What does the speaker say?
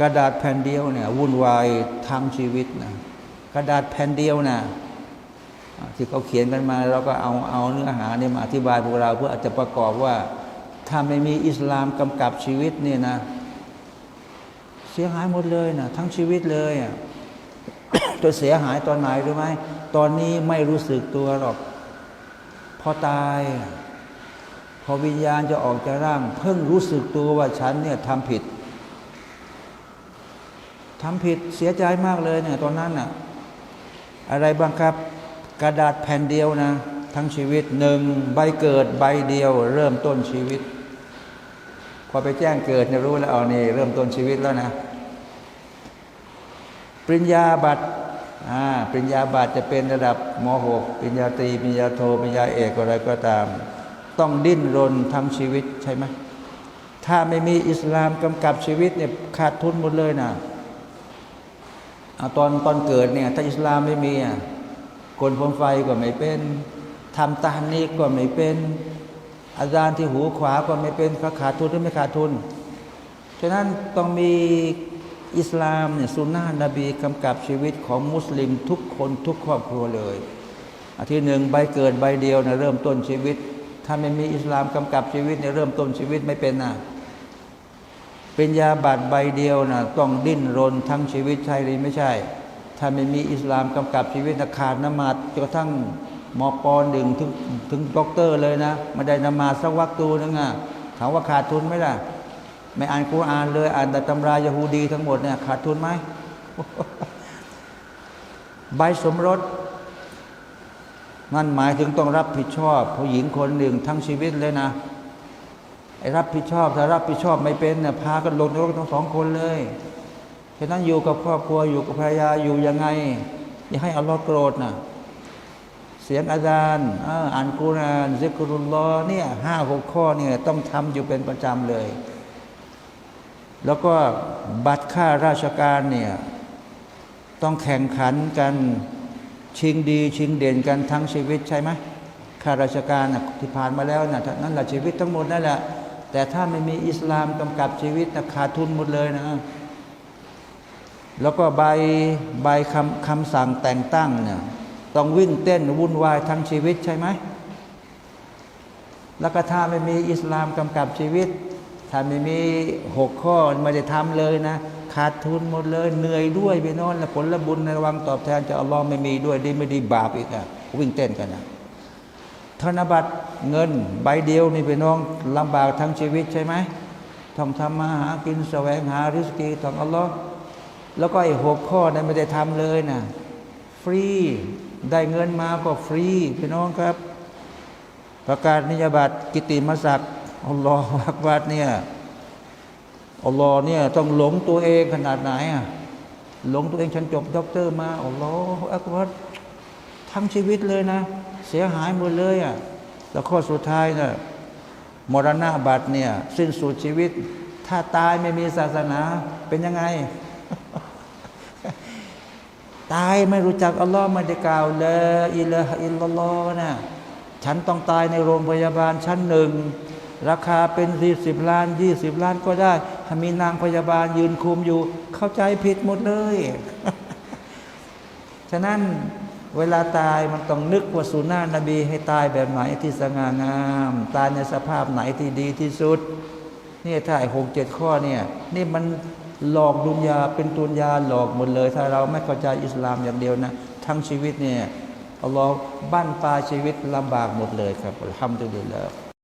กระดาษแผ่นเดียวเนี่ยวุ่นวายทางชีวิตนะกระดาษแผ่นเดียวนะอ่าที่เขาเขียนกันมาเราก็เอาเอาเนื้อหาเนี่ยมาอธิบายพวกเรา เพื่ออาจจะประกอบว่าถ้าไม่มีอิสลามกำกับชีวิตเนี่ยนะ เสียหายหมดเลยนะทั้งชีวิตเลยอะจะเสียหายตอนไหนรู้ไหมตอนนี้ไม่รู้สึกตัวหรอก พอตาย พอวิญญาณจะออกจากร่าง เพิ่งรู้สึกตัวว่าฉันเนี่ยทำผิด ทำผิดเสียใจมากเลยเนี่ยตอนนั้นน่ะอะไรบ้างครับกระดาษแผ่นเดียวนะ ทั้งชีวิตหนึ่งใบเกิดใบเดียว เริ่มต้นชีวิต พอไปแจ้งเกิดเนี่ยรู้แล้วเอานี่เริ่มต้นชีวิตแล้วนะ ปริญญาบัตรอ่าปริญญาบัตรจะเป็นระดับม .6 ปริญญาตรีปริญญาโทปริญญาเอกอะไรก็ตาม ต้องดิ้นรนทั้งชีวิตใช่ไหมถ้าไม่มีอิสลามกำกับชีวิตเนี่ยขาดทุนหมดเลยนะ ตอนตอนเกิดเนี่ยถ้าอิสลามไม่มีอะคนพรมไฟก็ไม่เป็นทำตามนี้ก็ไม่เป็น อาจารย์ที่หูขวาก็ไม่เป็นเขาขาดทุนหรือไม่ขาดทุนฉะนั้นต้องมีอิสลามเนี่ยสุนนะนบีกำกับชีวิตของมุสลิมทุกคนทุกครอบครัวเลยอันที่หนึ่งใบเกิดใบเดียวนะเริ่มต้นชีวิต ถ้าไม่มีอิสลามกำกับชีวิตเนี่ยเริ่มต้นชีวิตไม่เป็นนะ เป็นยาบัตรใบเดียวนะต้องดิ้นรนทั้งชีวิตใช่หรือไม่ใช่ ถ้าไม่มีอิสลามกำกับชีวิตนะขาดนมาดจนกระทั่งมปหนึ่งถึงถึงด็อกเตอร์เลยนะไม่ได้นมาสักวักตูนึงอะถามว่าขาดทุนไหมล่ะ ไม่อ่านกุรอานเลย อ่านแต่ตำรายาฮูดีทั้งหมดเนี่ยขาดทุนไหมใบสมรสนั่นหมายถึงต้องรับผิดชอบผู้หญิงคนหนึ่งทั้งชีวิตเลยนะ ไอ้รับผิดชอบถ้ารับผิดชอบไม่เป็นเนี่ยพากันลงนรกทั้งสองคนเลยฉะนั้นอยู่กับครอบครัวอยู่กับภรรยาอยู่ยังไง อย่าให้อัลลอฮ์โกรธนะเสียงอาจารย์อ่านกุรานซิกรุลลอเนี่ยห้าหกข้อเนี่ยต้องทำอยู่เป็นประจำเลย แล้วก็บัตรค่าราชการเนี่ยต้องแข่งขันกันชิงดี ชิงเด่นกันทั้งชีวิตใช่ไหมข้าราชการที่ผ่านมาแล้วนะนั่นแหละชีวิตทั้งหมดนั่นแหละ แต่ถ้าไม่มีอิสลามกำกับชีวิตนะขาดทุนหมดเลยนะแล้วก็ใบใบคำคำสั่งแต่งตั้งเนี่ยต้องวิ่งเต้นวุ่นวายทั้งชีวิตใช่ไหม แล้วก็ถ้าไม่มีอิสลามกำกับชีวิต ถ้าไม่มีหกข้อไม่ได้ทำเลยนะ ขาดทุนหมดเลย เหนื่อยด้วยไปนอน และผลละบุญในระวังตอบแทนจากอัลลอฮ์ไม่มีด้วยดีไม่ดีบาปอีกอะวิ่งเต้นกันนะ ธนบัตรเงินใบเดียวนี่ไปน้องลำบากทั้งชีวิตใช่ไหมต้องทำมาหากินแสวงหาริสกีของอัลลอฮ์แล้วก็ไอ้หกข้อนั้นไม่ได้ทำเลยนะฟรีได้เงินมาก็ฟรีพี่น้องครับ ประกาศนิยบัตรกิตติมศักดิ์อัลลอฮฺอักบัดเนี่ยอัลลอฮ์เนี่ยต้องหลงตัวเองขนาดไหนอะหลงตัวเองฉันจบด็อกเตอร์มาอัลลอฮฺอักบัดทั้งชีวิตเลยนะ เสียหายหมดเลยอะแล้วข้อสุดท้ายน่ะมรณะบัตรเนี่ย สิ้นสุดชีวิต ถ้าตายไม่มีศาสนาเป็นยังไง ตายไม่รู้จักอัลลอฮ์ไม่ได้กล่าวเละอิละอิลลัลลอฮ์นะฉันต้องตายในโรงพยาบาลชั้นหนึ่ง ราคาเป็นสี่สิบล้านยี่สิบล้านก็ได้ถ้ามีนางพยาบาลยืนคุมอยู่ เข้าใจผิดหมดเลย ฉะนั้น เวลาตายมันต้องนึกว่าสุนานะนบีให้ตายแบบไหนที่สง่างาม ตายในสภาพไหนที่ดีที่สุดนี่ถ้าไอ้หกเจ็ดข้อเนี่ยนี่มันหลอกดุนยาเป็นตุนยาหลอกหมดเลย ถ้าเราไม่เข้าใจอิสลามอย่างเดียวนะ ทั้งชีวิตเนี่ยอัลลอฮ์บ้านปลายชีวิตลำบากหมดเลยครับอัลฮัมดุลิลลาห์